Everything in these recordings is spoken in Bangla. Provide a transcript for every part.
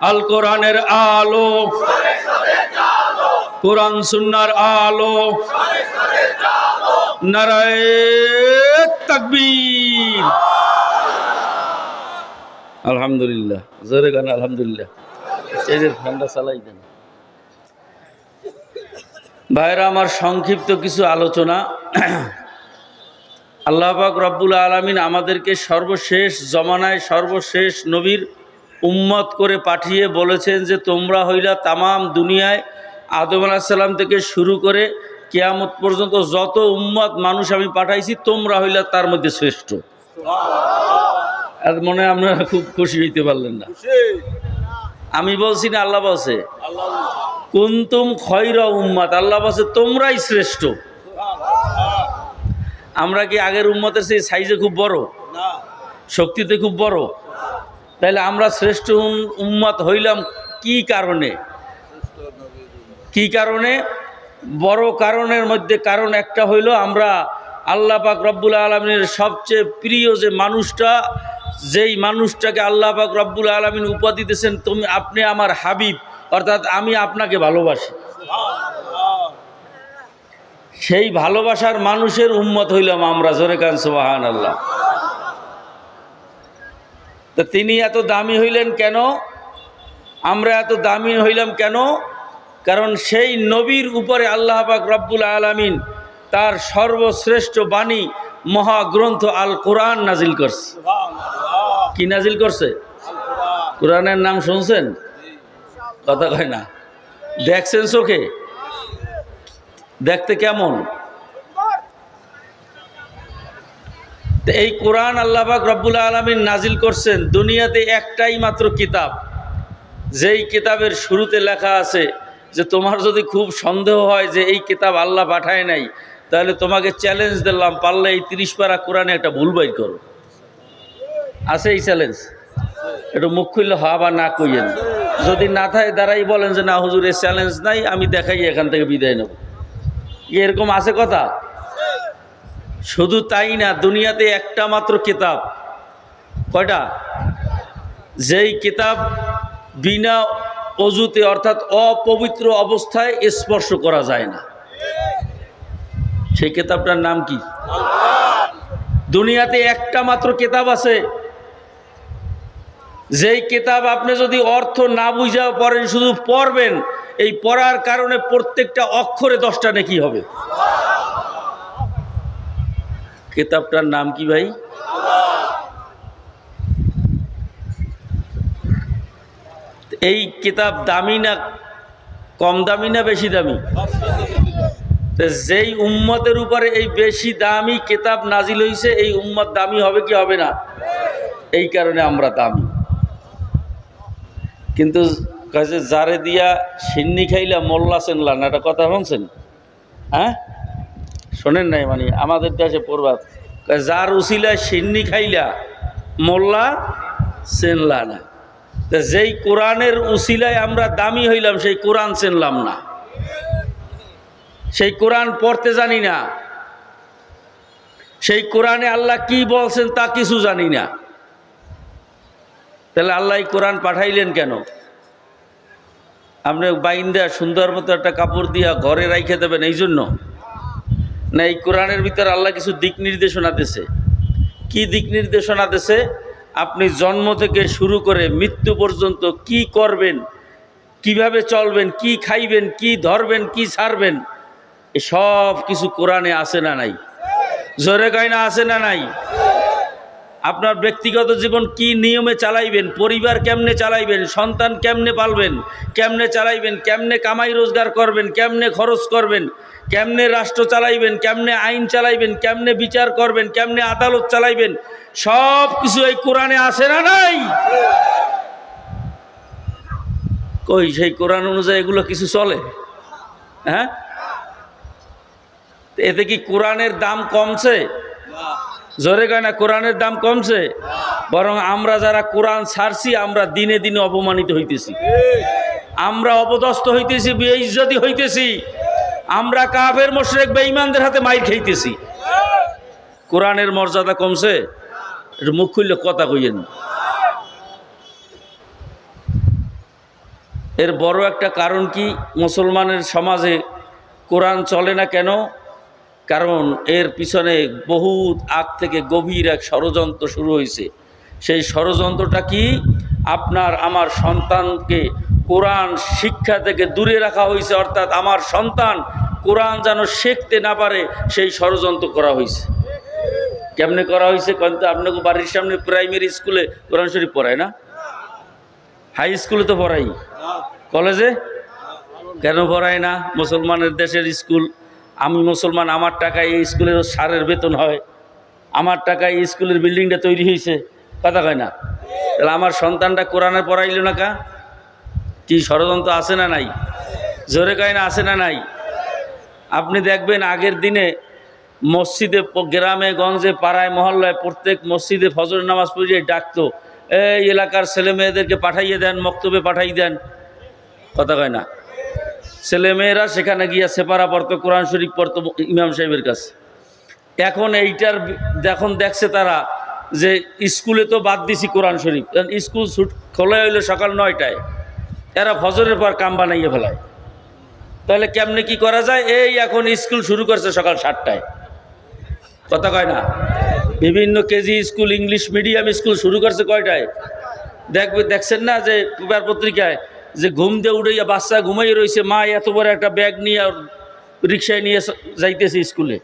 আল কোরআনের আলো। কোরআন সুন্নার আলো। নারায় তাকবীর। আলহামদুলিল্লাহ, জোরে গান, আলহামদুলিল্লাহ। এই ঠান্ডা চালাই দেন। ভাইরা, আমার সংক্ষিপ্ত কিছু আলোচনা। আল্লাহ পাক রব্বুল আলমিন আমাদেরকে সর্বশেষ জমানায় সর্বশেষ নবীর উম্মত করে পাঠিয়ে বলেছেন যে তোমরা হইলা তামাম দুনিয়ায় আদম আলাহিসাল্লাম থেকে শুরু করে কেয়ামত পর্যন্ত যত উম্মত মানুষ আমি পাঠাইছি তোমরা হইলা তার মধ্যে শ্রেষ্ঠ। আর মনে হয় আপনারা খুব খুশি হইতে পারলেন না। আমি বলছি না আল্লাহ বলছে কুন্তুম খয়রা উম্মাত আল্লাহ বলছে তোমরাই শ্রেষ্ঠ। আমরা কি আগের উম্মতের সেই সাইজে খুব বড়? শক্তিতে খুব বড়? তাহলে আমরা শ্রেষ্ঠ উম- উম্মত হইলাম কি কারণে? কি কারণে? বড় কারণের মধ্যে কারণ একটা হইল আমরা আল্লাহ পাক রব্বুল আলমিনের সবচেয়ে প্রিয় যে মানুষটা, যেই মানুষটাকে আল্লাহ পাক রব্বুল আলমিন উপাধি দিয়েছেন, তুমি, আপনি আমার হাবিব, অর্থাৎ আমি আপনাকে ভালোবাসি। সেই ভালোবাসার মানুষের উম্মত হইলাম আমরা, জোরে কান সুবাহান আল্লাহ তো তিনি এত দামি হইলেন কেন? আমরা এত দামি হইলাম কেন? কারণ সেই নবীর উপরে আল্লাহ পাক রব্বুল আলমিন তার সর্বশ্রেষ্ঠ বাণী মহাগ্রন্থ আল কোরআন নাজিল করছে। কি নাজিল করছে? কোরআনের নাম শুনছেন? কথা কয় না। দেখছেন চোখে? দেখতে কেমন? তো এই কোরআন আল্লাহবাক রব্বুল আলমিন নাজিল করছেন দুনিয়াতে একটাই মাত্র কিতাব। যেই কিতাবের শুরুতে লেখা আছে যে তোমার যদি খুব সন্দেহ হয় যে এই কিতাব আল্লাহ পাঠায় নাই, তাহলে তোমাকে চ্যালেঞ্জ দিলাম, পারলে এই তিরিশ পারা কোরআনে একটা ভুল বাইর করো। আছে এই চ্যালেঞ্জ একটু মুখ খুললে হওয়া বা না কইয়েন। যদি না থাকে দাঁড়াই বলেন যে না, হুজুর, এই চ্যালেঞ্জ নাই, আমি দেখাই এখান থেকে বিদায় নেব। এরকম আছে কথা? শুধু তাই না, দুনিয়াতে একটা মাত্র কিতাব। কয়টা? যেই কিতাব বিনা অজুতে অর্থাৎ অপবিত্র অবস্থায় স্পর্শ করা যায় না। সেই কিতাবটার নাম কি? দুনিয়াতে একটা মাত্র কিতাব আছে। যেই কিতাব আপনি যদি অর্থ না বুঝা পড়েন, শুধু পড়বেন, এই পড়ার কারণে প্রত্যেকটা অক্ষরে দশটা নাকি হবে। কিতাবটার নাম কি ভাই? এই কিতাব দামি না কম দামি না বেশি দামি? যেই উম্মতের উপরে এই বেশি দামি কিতাব নাজিল হইছে, এই উম্মত দামি হবে কি হবে না? এই কারণে আমরা দামি। কিন্তু কাছে জারে দিয়া সিন্নি খাইলা মোল্লা চেনলা না একটা কথা শুনছেন? হ্যাঁ? শোনেন নাই মানে আমাদের দেশে কয়, যার উসিলা সিন্নি খাইলা মোল্লা চেনলা না। যেই কোরআনের উসিলায় আমরা দামি হইলাম সেই কোরআন চেনলাম না। সেই কোরআন পড়তে জানি না। সেই কোরআনে আল্লাহ কি বলছেন তা কিছু জানি না। তাহলে আল্লাহ কোরআন পাঠাইলেন কেন? আপনি বাইন্দা সুন্দর মতো একটা কাপড় দিয়া ঘরে রাইখে দেবেন এই জন্য না, এই কোরআনের ভিতরে আল্লাহ কিছু দিক নির্দেশনা দিছে কি দিক নির্দেশনা দিছে আপনি জন্ম থেকে শুরু করে মৃত্যু পর্যন্ত কি করবেন, কীভাবে চলবেন, কি খাইবেন, কি ধরবেন, কি ছাড়বেন সব কিছু কোরআনে আছে না নাই? জোরে গায়না আছে না নাই? আপনার ব্যক্তিগত জীবন কি নিয়মে চালাইবেন? পরিবার কেমনে চালাইবেন? সন্তান কেমনে পালবেন? কেমনে চালাইবেন? কেমনে কামাই রোজগার করবেন? কেমনে খরচ করবেন? কেমনে রাষ্ট্র চালাইবেন? কেমনে আইন চালাইবেন? কেমনে বিচার করবেন? কেমনে আদালত চালাইবেন? সব কিছু এই কোরআনে আসে না নাই? কই, সেই কোরআন অনুযায়ী এগুলো কিছু চলে? হ্যাঁ? এতে কি কোরআনের দাম কমছে? জোরে কয় না, কোরআনের দাম কমছে? বরং আমরা যারা কোরআন ছাড়ছি, আমরা দিনে দিনে অপমানিত হইতেছি। আমরা অপদস্থ হইতেছি, বেইজ্জতি হইতেছি। আমরা কাফের, মোশরেক, বেঈমানদের হাতে মাইর খাইতেছি। কোরআনের মর্যাদা কমছে? একটু মুখ খুললে কথা কইয়েন। এর বড় একটা কারণ কি? মুসলমানের সমাজে কোরআন চলে না কেন? কারণ এর পিছনে বহুত আগ থেকে গভীর এক ষড়যন্ত্র শুরু হয়েছে। সেই ষড়যন্ত্রটা কি? আপনার আমার সন্তানকে কোরআন শিক্ষা থেকে দূরে রাখা হয়েছে অর্থাৎ আমার সন্তান কোরআন যেন শিখতে না পারে সেই ষড়যন্ত্র করা হয়েছে। কেমনে করা হয়েছে কিন্তু আপনাকে বাড়ির সামনে প্রাইমারি স্কুলে কোরআন শরীফ পড়ায় না? হাই স্কুলে তো পড়াই। কলেজে কেন পড়ায় না? মুসলমানের দেশের স্কুল আমি মুসলমান, আমার টাকায় এই স্কুলের সারের বেতন হয়। আমার টাকায় এই স্কুলের বিল্ডিংটা তৈরি হয়েছে। কথা কয় না? তাহলে আমার সন্তানটা কোরআনে পড়াইল না কা? কি ষড়যন্ত্র আছে না নাই? জোরে কয় না, আছে না নাই? আপনি দেখবেন আগের দিনে মসজিদে, গ্রামে, গঞ্জে, পাড়ায়, মহল্লায় প্রত্যেক মসজিদে ফজর নামাজ পড়িয়ে ডাকতো, এই এলাকার ছেলে মেয়েদেরকে পাঠাইয়ে দেন, মক্তবে পাঠাই দেন। কথা কয় না? ছেলেমেয়েরা সেখানে গিয়ে সেপারা পড়তো, কোরআন শরীফ পড়তো ইমাম সাহেবের কাছে। এখন এইটার এখন দেখছে তারা যে স্কুলে তো বাদ দিছি কোরআন শরীফ। কারণ স্কুল ছুট খোলা হইল সকাল নয়টায়। এরা ফজরের পর কাম বানাইয়ে ফেলায়। তাহলে কেমনে কি করা যায়? এই এখন স্কুল শুরু করছে সকাল সাতটায়। কথা কয় না? বিভিন্ন KG school, English medium school শুরু করছে কয়টায়? দেখবে দেখছেন না যে পেপার পত্রিকায় যে ঘুম দিয়ে উড়াইয়া বাচ্চা ঘুমাই রয়েছে মা এত বড় একটা ব্যাগ নিয়ে রিক্সায় নিয়ে যাইতেছে স্কুলে।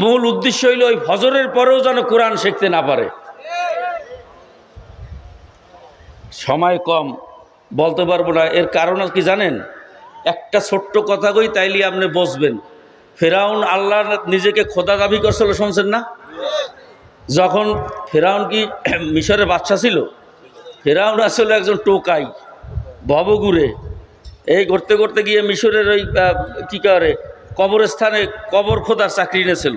মূল উদ্দেশ্য হইল ওই ফজরের পরেও যেন কোরআন শিখতে না পারে। সময় কম, বলতে পারব না। এর কারণ কি জানেন? একটা ছোট্ট কথা কই, তাইলে আপনি বসবেন। ফেরাউন আল্লাহ নিজেকে খোদা দাবি করছিল, শুনছেন না? যখন ফেরাউন কি মিশরের বাচ্চা ছিল, ফেরাউন আসলে একজন টোকাই। ভবগুরে এই করতে করতে গিয়ে মিশরের ওই কী করে, কবরস্থানে কবর খোদার চাকরি নিয়েছিল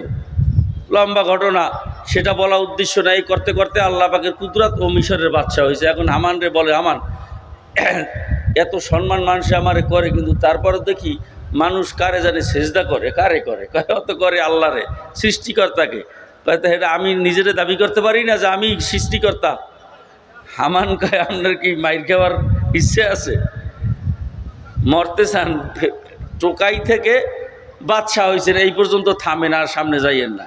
লম্বা ঘটনা, সেটা বলা উদ্দেশ্য নাই। এই করতে করতে আল্লাহ পাকের কুদরাত ও মিশরের বাচ্চা হয়েছে। এখন হামান রে বলে, হামান, এত সম্মান মানুষ আমারে করে, কিন্তু তারপরে দেখি মানুষ কারে জানে সেজদা করে, কারে করে? অত করে আল্লাহরে সৃষ্টিকর্তাকে। এটা আমি নিজেরে দাবি করতে পারি না যে আমি সৃষ্টিকর্তা? হামান কয়, আপনার কি মাইর খাওয়ার ইচ্ছে আছে। মরতে চান, টোকাই থেকে বাদশাহ হয়েছেন, এই পর্যন্ত থামে না আর সামনে যাইয়েন না।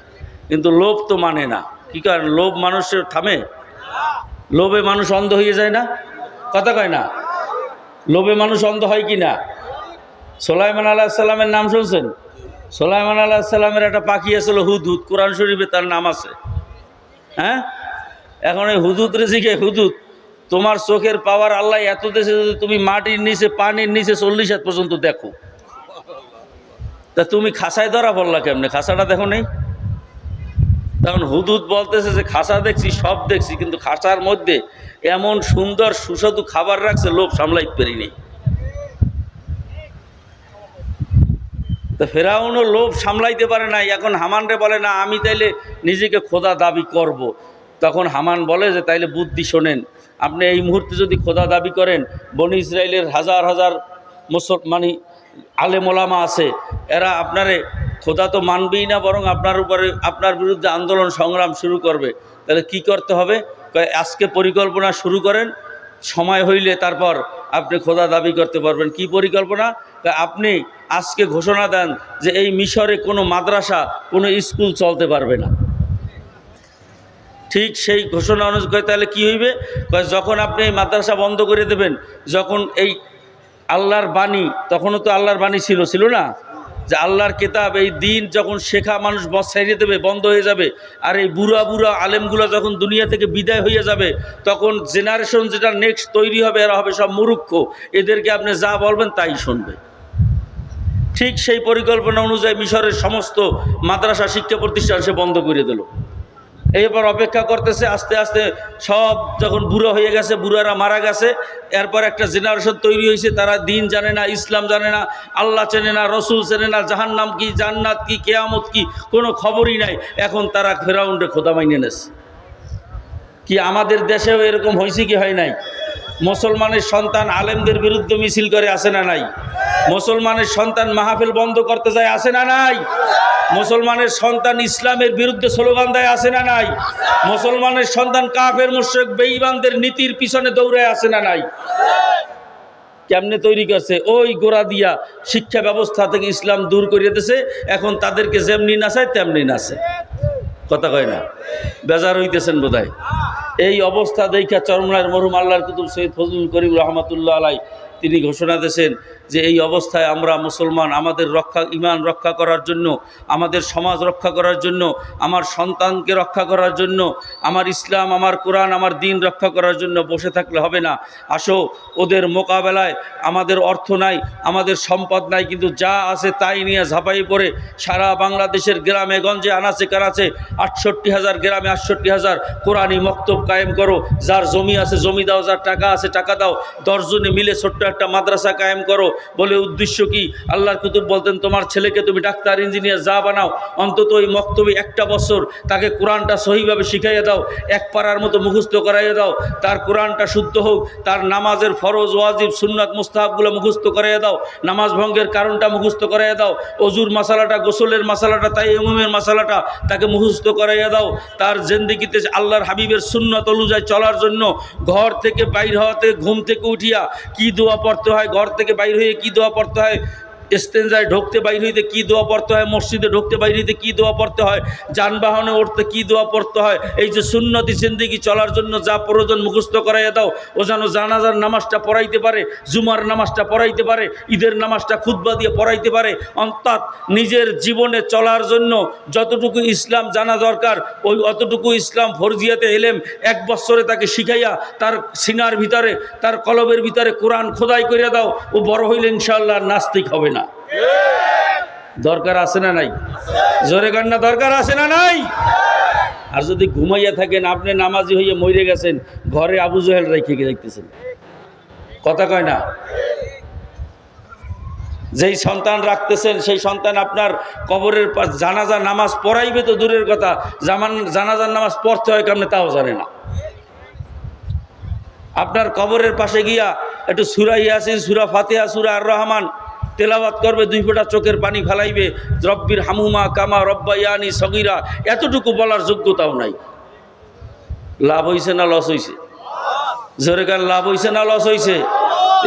কিন্তু লোভ তো মানে না। কি করেন লোভ মানুষের থামে? লোভে মানুষ অন্ধ হয়ে যায় না? কথা কয় না? লোভে মানুষ অন্ধ হয় কি না? সোলাইমান আলাহিসাল্লামের নাম শুনছেন? সোলাইমান আলাহিসাল্লামের একটা পাখি আসলো হুদুদ। কোরআন শরীফে তার নাম আছে। হ্যাঁ? এখন এই হুদুদ রেজিকে হুদুদ। তোমার চোখের পাওয়ার আল্লাহ এত দেশে যদি তুমি মাটির নিচে, পানির নিচে চল্লিশ হাত পর্যন্ত দেখো। তা তুমি খাসায় ধরা পড়লা কেমনে? খাসাটা দেখো নেই? তখন হুদুদ বলতেছে যে, খাসা দেখছি, সব দেখছি, কিন্তু খাসার মধ্যে এমন সুন্দর, সুস্বাদু খাবার রাখছে, লোভ সামলাইতে পারিনি। তো ফেরাউনও লোভ সামলাইতে পারে না এখন হামানরে বলে, না, আমি তাইলে নিজেকে খোদা দাবি করব। তখন হামান বলে যে, তাইলে বুদ্ধি শোনেন, আপনি এই মুহূর্তে যদি খোদা দাবি করেন, বনি ইসরায়েলের হাজার হাজার মুসল মানে আলেমোলামা আছে, এরা আপনারে, খোদা তো মানবেই না, বরং আপনার উপরে, আপনার বিরুদ্ধে আন্দোলন সংগ্রাম শুরু করবে। তাহলে কি করতে হবে? আজকে পরিকল্পনা শুরু করেন, সময় হইলে তারপর আপনি খোদা দাবি করতে পারবেন। কি পরিকল্পনা? আপনি আজকে ঘোষণা দেন যে, এই মিশরে কোনো মাদ্রাসা, কোনো স্কুল চলতে পারবে না। ঠিক সেই ঘোষণা অনুযায়ী তাহলে কি হইবে? যখন আপনি এই মাদ্রাসা বন্ধ করে দেবেন, যখন এই আল্লাহর বাণী, তখনও তো আল্লাহর বাণী ছিল ছিল না? যে আল্লাহর কেতাব, এই দিন যখন শেখা মানুষ বস ছাড়িয়ে দেবে, বন্ধ হয়ে যাবে, আর এই বুড়া বুড়া আলেমগুলো যখন দুনিয়া থেকে বিদায় হয়ে যাবে, তখন জেনারেশন যেটা নেক্সট তৈরি হবে, এরা হবে সব মুরুক্ষ এদেরকে আপনি যা বলবেন, তাই শুনবে। ঠিক সেই পরিকল্পনা অনুযায়ী মিশরের সমস্ত মাদ্রাসা শিক্ষা প্রতিষ্ঠান সে বন্ধ করে দিল। এরপর অপেক্ষা করতেছে, আস্তে আস্তে সব যখন বুড়ো হয়ে গেছে, বুড়ারা মারা গেছে, এরপর একটা জেনারেশন তৈরি হয়েছে, তারা দিন জানে না, ইসলাম জানে না, আল্লাহ চেনে না, রসুল চেনে না, জাহান্নাম কি, জান্নাত কি, কেয়ামত কি, কোনো খবরই নাই। এখন তারা ফেরাউন্ডে খোদা মাইনে নেছে। কি আমাদের দেশেও এরকম হয়েছে কি হয় নাই? মুসলমানের সন্তান আলেমদের বিরুদ্ধে মিছিল করে আসে না নাই? মুসলমানের সন্তান মাহফিল বন্ধ করতে যায়, আসে না নাই? মুসলমানের সন্তান ইসলামের বিরুদ্ধে স্লোগান দেয় আসে না নাই? মুসলমানের সন্তান কাফের, মুশ্রেক, বেঈমানদের নীতির পিছনে দৌড়ায় আসে না নাই? কেমনে তৈরি করছে? ওই গোড়া দিয়া শিক্ষা ব্যবস্থা থেকে ইসলাম দূর করিয়ে দিয়েছে। এখন তাদেরকে যেমনি নাচায়, তেমনি নাচে। কথা কয় না? বেজার হইতেছেন বোধহয়। এই অবস্থা দেখা চরমনার মরুম আল্লাহর কুতুব সৈয়দ ফজলুল করিম রহমতুল্লাহ আলাই তিনি ঘোষণা দিয়েছেন যে এই অবস্থায় আমরা মুসলমান, আমাদের রক্ষা, ইমান রক্ষা করার জন্য, আমাদের সমাজ রক্ষা করার জন্য, আমার সন্তানকে রক্ষা করার জন্য, আমার ইসলাম, আমার কোরআন, আমার দিন রক্ষা করার জন্য বসে থাকলে হবে না। আসো, ওদের মোকাবেলায় আমাদের অর্থ নাই, আমাদের সম্পদ নাই, কিন্তু যা আছে তাই নিয়ে ঝাঁপাই পড়ে সারা বাংলাদেশের গ্রামে, গঞ্জে, আনাচে, কানাচে আটষট্টি হাজার গ্রামে আটষট্টি হাজার কোরআনী মক্তব কায়েম করো। যার জমি আছে, জমি দাও, যার টাকা আছে, টাকা দাও, দশজনে মিলে ছোট্ট একটা মাদ্রাসা কায়েম করো। বলে উদ্দেশ্য কি? আল্লাহর কুতুব বলতেন, তোমার ছেলেকে তুমি ডাক্তার, ইঞ্জিনিয়ার যা বানাও, অন্তত ওই মক্তবে একটা বছর তাকে কোরআনটা সহিভাবে শিখাইয়ে দাও, এক পাড়ার মতো মুখস্থ করাইয়ে দাও, তার কোরআনটা শুদ্ধ হোক, তার নামাজের ফরজ, ওয়াজিব, সুন্নাত, মুস্তাহাবগুলো মুখস্থ করাইয়ে দাও, নামাজ ভঙ্গের কারণটা মুখস্থ করাইয়ে দাও, অজুর মশালাটা, গোসলের মশালাটা, তাই এমুমের মশালাটা তাকে মুখস্থ করাইয়া দাও, তার জেন্দিগিতে আল্লাহর হাবিবের সুন্নত অনুযায়ী চলার জন্য ঘর থেকে বাইর হওয়াতে, ঘুম থেকে উঠিয়া কি দোয়া পড়তে হয় ঘর থেকে বাইর হয়ে কি দোয়া পড়তে হয়? স্টেঞ্জায় ঢুকতে বাইর হইতে কী দোয়া পড়তে হয়? মসজিদে ঢুকতে বাইর হইতে কী দোয়া পড়তে হয়? যানবাহনে উঠতে কী দোয়া পড়তে হয়? এই যে সুন্নতি জিন্দিগি চলার জন্য যা প্রয়োজন মুখস্থ করাইয়া দাও, ও যেন জানাজার নামাজটা পড়াইতে পারে, জুমার নামাজটা পড়াইতে পারে, ঈদের নামাজটা খুতবা দিয়ে পড়াইতে পারে, অর্থাৎ নিজের জীবনে চলার জন্য যতটুকু ইসলাম জানা দরকার, ওই অতটুকু ইসলাম ফরজিয়াতে এলেম, এক বছরে তাকে শিখাইয়া তার সিনার ভিতরে, তার কলবের ভিতরে কোরআন খোদাই করিয়া দাও, ও বড় হইলে ইনশাল্লাহ নাস্তিক হবে দরকার আছে না নাই? জোরে কান্না, দরকার আছে না নাই? আর যদি ঘুমাইয়া থাকেন, আপনি নামাজি হইয়া মরে গেছেন, ঘরে আবু জহেল রেখে দেখতেছেন। কথা কয় না? যেই সন্তান রাখতেছেন, সেই সন্তান আপনার কবরের পাশ জানাজা নামাজ পড়াইবে তো দূরের কথা, জামান জানাজার নামাজ পড়তে হয় কেমনে তাও জানে না। আপনার কবরের পাশে গিয়া একটু সুরা ইয়াসিন, সুরা ফাতেহা, সুরা আর রহমান তেলাওয়াত করবে, দুই ফোঁটা চোখের পানি ফেলাইবে। রব্বির হামুমা কামা রব্বা ইয়ানি সগিরা। এতটুকু বলার যোগ্যতাও নাই। লাভ হইছে না লস হইছে? জোরে গান লাভ হইছে না লস হইছে?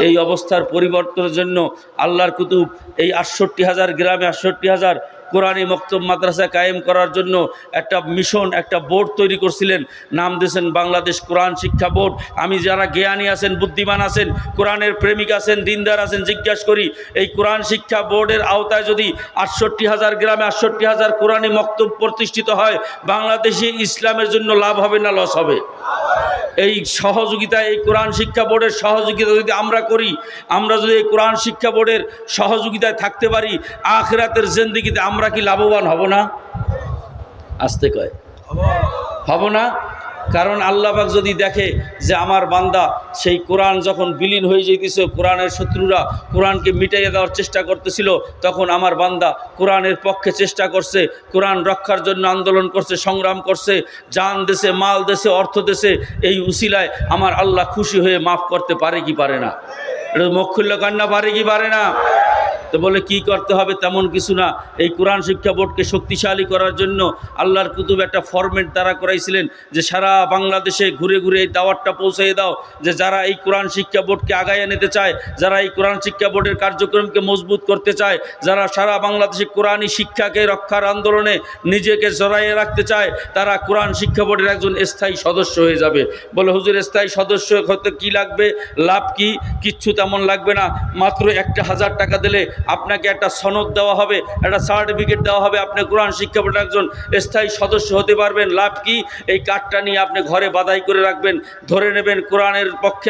এই অবস্থার পরিবর্তনের জন্য আল্লাহর কুতুব এই আটষট্টি হাজার গ্রামে আটষট্টি হাজার কোরআনী মক্তব মাদ্রাসা কায়েম করার জন্য একটা মিশন, একটা বোর্ড তৈরি করছিলেন। নাম দিয়েছেন বাংলাদেশ কোরআন শিক্ষা বোর্ড। আমি যারা জ্ঞানী আছেন, বুদ্ধিমান আছেন, কোরআনের প্রেমিক আছেন, দিনদার আছেন, জিজ্ঞাসা করি, এই কোরআন শিক্ষা বোর্ডের আওতায় যদি আটষট্টি হাজার গ্রামে আটষট্টি হাজার কোরআনী মক্তব প্রতিষ্ঠিত হয়, বাংলাদেশে ইসলামের জন্য লাভ হবে না, লস হবে? এই সহযোগিতা, এই কোরআন শিক্ষা বোর্ডের সহযোগিতা যদি আমরা করি, আমরা যদি এই কোরআন শিক্ষা বোর্ডের সহযোগিতায় থাকতে পারি, আখরাতের জেন্দিগিতে আমরা কি লাভবান হব না? আসতে কয়। হব না? কারণ আল্লাহবাক যদি দেখে যে আমার বান্দা সেই কোরআন যখন বিলীন হয়ে যেতেছে কোরআনের শত্রুরা কোরআনকে মিটাইয়ে দেওয়ার চেষ্টা করতেছিল, তখন আমার বান্দা কোরআনের পক্ষে চেষ্টা করছে, কোরআন রক্ষার জন্য আন্দোলন করছে, সংগ্রাম করছে যান দেশে মাল দেশে অর্থ দেশে এই উসিলায় আমার আল্লাহ খুশি হয়ে মাফ করতে পারে কি পারে না? এটা মক্ষুল্য কান্না, পারে কি পারে না? তো বলে, কি করতে হবে তেমন কিছু না। এই কোরআন শিক্ষা বোর্ডকে শক্তিশালী করার জন্য আল্লাহর কুতুব একটা ফরম্যাট দ্বারা করাইছিলেন যে, সারা বাংলাদেশে ঘুরে ঘুরে এই দাওয়াতটা পৌঁছে দাও যে, যারা এই কোরআন শিক্ষা বোর্ডকে আগাইয়ে নিতে চায়, যারা এই কোরআন শিক্ষা বোর্ডের কার্যক্রমকে মজবুত করতে চায়, যারা সারা বাংলাদেশে কোরআনী শিক্ষাকে রক্ষার আন্দোলনে নিজেকে জড়াইয়ে রাখতে চায়, তারা কোরআন শিক্ষা বোর্ডের একজন স্থায়ী সদস্য হয়ে যাবে। বলে, হুজুর, স্থায়ী সদস্য হতে কি লাগবে? লাভ কি? কিচ্ছু তেমন লাগবে না। মাত্র একটা হাজার টাকা দিলে আপনাকে একটা সনদ দেওয়া হবে, একটা সার্টিফিকেট দেওয়া হবে, আপনি কোরআন শিক্ষা বোর্ডের একজন স্থায়ী সদস্য হতে পারবেন। লাভ কি? এই কার্ডটা নিয়ে আপনি ঘরে বাধাই করে রাখবেন, ধরে নেবেন কোরআনের পক্ষে